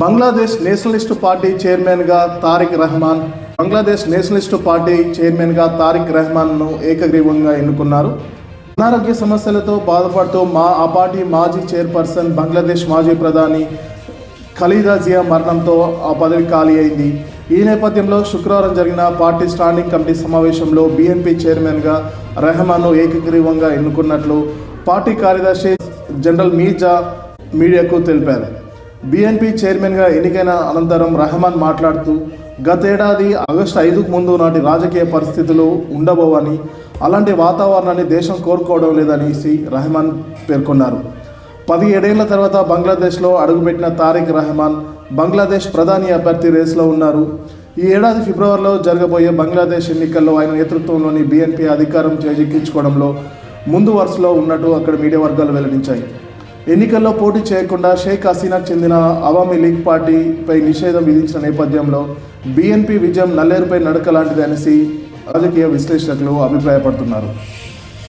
Bangladesh nationalist party చైర్మన్గా Tarique Rahman Bangladesh nationalist party చైర్మన్గా తారిక్ రెహమాన్ను ఏకగ్రీవంగా ఎన్నుకున్నారు. అనారోగ్య సమస్యలతో బాధపడుతూ మా ఆ పార్టీ మాజీ చైర్పర్సన్ బంగ్లాదేశ్ మాజీ ప్రధాని ఖలీదా జియా మరణంతో ఆ పదవి ఖాళీ అయింది. ఈ నేపథ్యంలో శుక్రవారం జరిగిన పార్టీ స్టాండింగ్ కమిటీ సమావేశంలో బీఎంపీ చైర్మన్గా రెహమాన్ను ఏకగ్రీవంగా ఎన్నుకున్నట్లు పార్టీ కార్యదర్శి జనరల్ మీర్జా మీడియాకు తెలిపారు. బీఎన్పీ చైర్మన్గా ఎన్నికైన అనంతరం రెహమాన్ మాట్లాడుతూ గతేడాది ఆగస్టు ఐదుకు ముందు నాటి రాజకీయ పరిస్థితులు ఉండబోవని అలాంటి వాతావరణాన్ని దేశం కోరుకోవడం లేదనేసి రెహమాన్ పేర్కొన్నారు. పదిహేడేళ్ళ తర్వాత బంగ్లాదేశ్లో అడుగుపెట్టిన తారిక్ రెహమాన్ బంగ్లాదేశ్ ప్రధాని అభ్యర్థి రేసులో ఉన్నారు. ఈ ఏడాది ఫిబ్రవరిలో జరగబోయే బంగ్లాదేశ్ ఎన్నికల్లో ఆయన నేతృత్వంలోని బీఎన్పీ అధికారం చేజిక్కించుకోవడంలో ముందు వరుసలో ఉన్నట్టు అక్కడ మీడియా వర్గాలు వెల్లడించాయి. ఎన్నికల్లో పోటీ చేయకుండా షేక్ హసీనాకు చెందిన అవామీ లీగ్ పార్టీపై నిషేధం విధించిన నేపథ్యంలో బీఎన్పీ విజయం నల్లేరుపై నడక లాంటిది అనేసి రాజకీయ విశ్లేషకులు అభిప్రాయపడుతున్నారు.